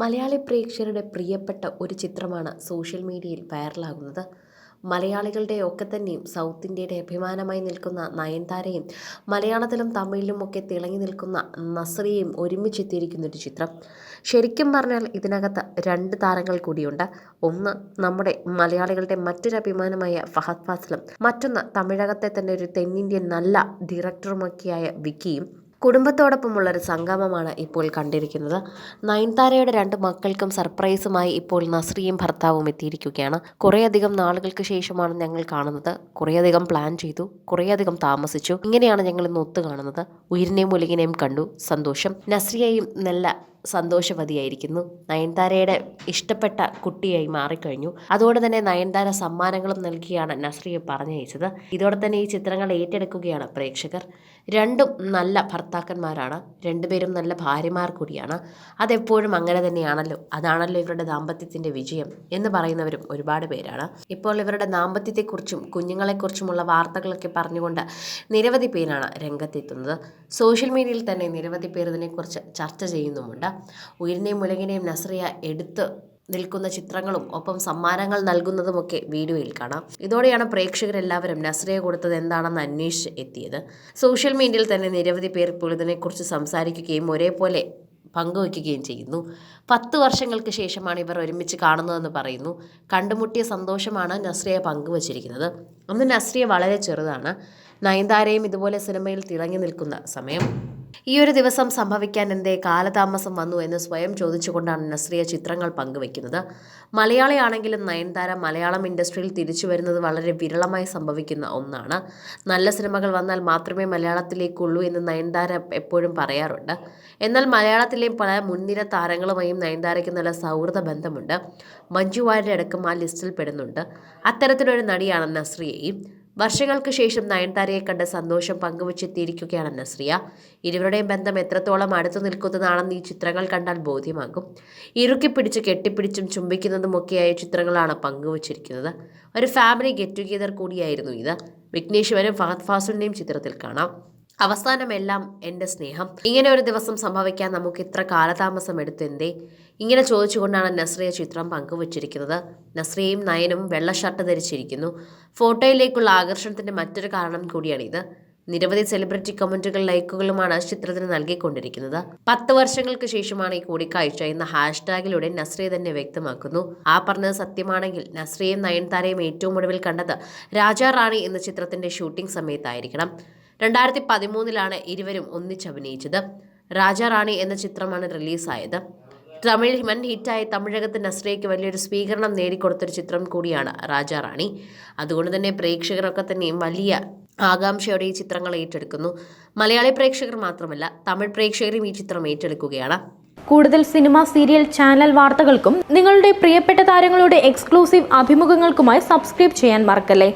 മലയാളി പ്രേക്ഷകരുടെ പ്രിയപ്പെട്ട ഒരു ചിത്രമാണ് സോഷ്യൽ മീഡിയയിൽ വൈറലാകുന്നത്. മലയാളികളുടെ ഒക്കെ തന്നെയും സൗത്ത് ഇന്ത്യയുടെ അഭിമാനമായി നിൽക്കുന്ന നയൻതാരയും മലയാളത്തിലും തമിഴിലും ഒക്കെ തിളങ്ങി നിൽക്കുന്ന നസ്രിയയും ഒരുമിച്ചെത്തിയിരിക്കുന്ന ഒരു ചിത്രം. ശരിക്കും പറഞ്ഞാൽ ഇതിനകത്ത് രണ്ട് താരങ്ങൾ കൂടിയുണ്ട്. ഒന്ന് നമ്മുടെ മലയാളികളുടെ മറ്റൊരു അഭിമാനമായ ഫഹദ് ഫാസിലും മറ്റൊന്ന് തമിഴകത്തെ തന്നെ ഒരു തെന്നിന്ത്യൻ നല്ല ഡയറക്ടറുമൊക്കെയായ വിക്കിയും. കുടുംബത്തോടൊപ്പമുള്ള ഒരു സംഗമമാണ് ഇപ്പോൾ കണ്ടിരിക്കുന്നത്. നയൻതാരയുടെ രണ്ട് മക്കൾക്കും സർപ്രൈസുമായി ഇപ്പോൾ നസ്രിയും ഭർത്താവും എത്തിയിരിക്കുകയാണ്. കുറേയധികം നാളുകൾക്ക് ശേഷമാണ് ഞങ്ങൾ കാണുന്നത്. കുറേയധികം പ്ലാൻ ചെയ്തു കുറേയധികം താമസിച്ചു. ഇങ്ങനെയാണ് ഞങ്ങൾ ഇന്ന് ഒത്തു കാണുന്നത് ഉയിരിനെയും മുലകിനെയും കണ്ടു. സന്തോഷം. നസ്രിയയും നല്ല സന്തോഷവതിയായിരിക്കുന്നു. നയൻതാരയുടെ ഇഷ്ടപ്പെട്ട കുട്ടിയായി മാറിക്കഴിഞ്ഞു. അതോടെ തന്നെ നയൻതാര സമ്മാനങ്ങളും നൽകിയാണ് നസ്രിയെ പറഞ്ഞയച്ചത്. ഇതോടെ തന്നെ ഈ ചിത്രങ്ങൾ ഏറ്റെടുക്കുകയാണ് പ്രേക്ഷകർ. രണ്ടും നല്ല ഭർത്താക്കന്മാരാണ്. രണ്ടുപേരും നല്ല ഭാര്യമാർ കൂടിയാണ്. അതെപ്പോഴും അങ്ങനെ തന്നെയാണല്ലോ. അതാണല്ലോ ഇവരുടെ ദാമ്പത്യത്തിന്റെ വിജയം എന്ന് പറയുന്നവരും ഒരുപാട് പേരാണ്. ഇപ്പോൾ ഇവരുടെ ദാമ്പത്യത്തെക്കുറിച്ചും കുഞ്ഞുങ്ങളെക്കുറിച്ചുമുള്ള വാർത്തകളൊക്കെ പറഞ്ഞുകൊണ്ട് നിരവധി പേരാണ് രംഗത്തെത്തുന്നത്. സോഷ്യൽ മീഡിയയിൽ തന്നെ നിരവധി പേർ ഇതിനെക്കുറിച്ച് ചർച്ച ചെയ്യുന്നുമുണ്ട്. ഉയരിനെയും മുലകിനെയും നസ്രിയ എടുത്ത് നിൽക്കുന്ന ചിത്രങ്ങളും ഒപ്പം സമ്മാനങ്ങൾ നൽകുന്നതുമൊക്കെ വീഡിയോയിൽ കാണാം. ഇതോടെയാണ് പ്രേക്ഷകരെല്ലാവരും നസ്രിയ കൊടുത്തത് എന്താണെന്ന് അന്വേഷിച്ച് എത്തിയത്. സോഷ്യൽ മീഡിയയിൽ തന്നെ നിരവധി പേർ ഇപ്പോൾ ഇതിനെക്കുറിച്ച് സംസാരിക്കുകയും ഒരേപോലെ പങ്കുവയ്ക്കുകയും ചെയ്യുന്നു. പത്ത് വർഷങ്ങൾക്ക് ശേഷമാണ് ഇവർ ഒരുമിച്ച് കാണുന്നതെന്ന് പറയുന്നു. കണ്ടുമുട്ടിയ സന്തോഷമാണ് നസ്രിയ പങ്കുവച്ചിരിക്കുന്നത്. അന്ന് നസ്രിയ വളരെ ചെറുതാണ്. നയൻതാരയും ഇതുപോലെ സിനിമയിൽ തിളങ്ങി നിൽക്കുന്ന സമയം ഈ ഒരു ദിവസം സംഭവിക്കാൻ എന്തേ കാലതാമസം വന്നു എന്ന് സ്വയം ചോദിച്ചുകൊണ്ടാണ് നസ്രിയ ചിത്രങ്ങൾ പങ്കുവെക്കുന്നത് മലയാളിയാണെങ്കിലും നയൻതാര മലയാളം ഇൻഡസ്ട്രിയിൽ തിരിച്ചു വരുന്നത് വളരെ വിരളമായി സംഭവിക്കുന്ന ഒന്നാണ്. നല്ല സിനിമകൾ വന്നാൽ മാത്രമേ മലയാളത്തിലേക്കുള്ളൂ എന്ന് നയൻതാര എപ്പോഴും പറയാറുണ്ട്. എന്നാൽ മലയാളത്തിലെ പല മുൻനിര താരങ്ങളുമായും നയൻതാരയ്ക്ക് നല്ല സൗഹൃദ ബന്ധമുണ്ട്. മഞ്ജു വാര്യടക്കം ആ ലിസ്റ്റിൽ പെടുന്നുണ്ട്. അത്തരത്തിലൊരു നടിയാണ് നസ്രിയയും. വർഷങ്ങൾക്ക് ശേഷം നയൻതാരയെ കണ്ട് സന്തോഷം പങ്കുവച്ചെത്തിയിരിക്കുകയാണ് നസ്രിയ. ഇരുവരുടെയും ബന്ധം എത്രത്തോളം അടുത്തു നിൽക്കുന്നതാണെന്ന് ഈ ചിത്രങ്ങൾ കണ്ടാൽ ബോധ്യമാകും. ഇറുക്കി പിടിച്ച് കെട്ടിപ്പിടിച്ചും ചുംബിക്കുന്നതുമൊക്കെയായ ചിത്രങ്ങളാണ് പങ്കുവച്ചിരിക്കുന്നത്. ഒരു ഫാമിലി ഗെറ്റ് ടുഗെദർ കൂടിയായിരുന്നു ഇത്. വിഘ്നേശ്വരും ഫഹദ് ഫാസുലിനെയും ചിത്രത്തിൽ കാണാം. അവസാനമെല്ലാം എന്റെ സ്നേഹം. ഇങ്ങനെ ഒരു ദിവസം സംഭവിക്കാൻ നമുക്ക് ഇത്ര കാലതാമസം എടുത്തെന്തേ ഇങ്ങനെ ചോദിച്ചുകൊണ്ടാണ് നസ്രിയ ചിത്രം പങ്കുവച്ചിരിക്കുന്നത്. നസ്രിയയും നയനും വെള്ള ഷർട്ട് ധരിച്ചിരിക്കുന്നു. ഫോട്ടോയിലേക്കുള്ള ആകർഷണത്തിന്റെ മറ്റൊരു കാരണം കൂടിയാണിത്. നിരവധി സെലിബ്രിറ്റി കമന്റുകൾ ലൈക്കുകളുമാണ് ചിത്രത്തിന് നൽകിക്കൊണ്ടിരിക്കുന്നത്. പത്ത് വർഷങ്ങൾക്ക് ശേഷമാണ് ഈ കൂടിക്കാഴ്ച എന്ന ഹാഷ്ടാഗിലൂടെ നസ്രിയ തന്നെ വ്യക്തമാക്കുന്നു. ആ പറഞ്ഞത് സത്യമാണെങ്കിൽ നസ്രിയയും നയൻതാരയും ഏറ്റവും ഒടുവിൽ കണ്ടത് രാജാ റാണി എന്ന ചിത്രത്തിന്റെ ഷൂട്ടിംഗ് സമയത്തായിരിക്കണം. രണ്ടായിരത്തി പതിമൂന്നിലാണ് ഇരുവരും ഒന്നിച്ചഭിനയിച്ചത് രാജാ റാണി എന്ന ചിത്രമാണ് റിലീസായത്. തമിഴ് വൻ ഹിറ്റായ തമിഴകത്ത് നസ്രയ്ക്ക് വലിയൊരു സ്വീകരണം നേടിക്കൊടുത്തൊരു ചിത്രം കൂടിയാണ് രാജാ റാണി. അതുകൊണ്ട് തന്നെ പ്രേക്ഷകരൊക്കെ തന്നെയും വലിയ ആകാംക്ഷയോടെ ഈ ചിത്രങ്ങൾ ഏറ്റെടുക്കുന്നു. മലയാളി പ്രേക്ഷകർ മാത്രമല്ല തമിഴ് പ്രേക്ഷകരും ഈ ചിത്രം ഏറ്റെടുക്കുകയാണ്. കൂടുതൽ സിനിമ സീരിയൽ ചാനൽ വാർത്തകൾക്കും നിങ്ങളുടെ പ്രിയപ്പെട്ട താരങ്ങളുടെ എക്സ്ക്ലൂസീവ് അഭിമുഖങ്ങൾക്കുമായി സബ്സ്ക്രൈബ് ചെയ്യാൻ മറക്കല്ലേ?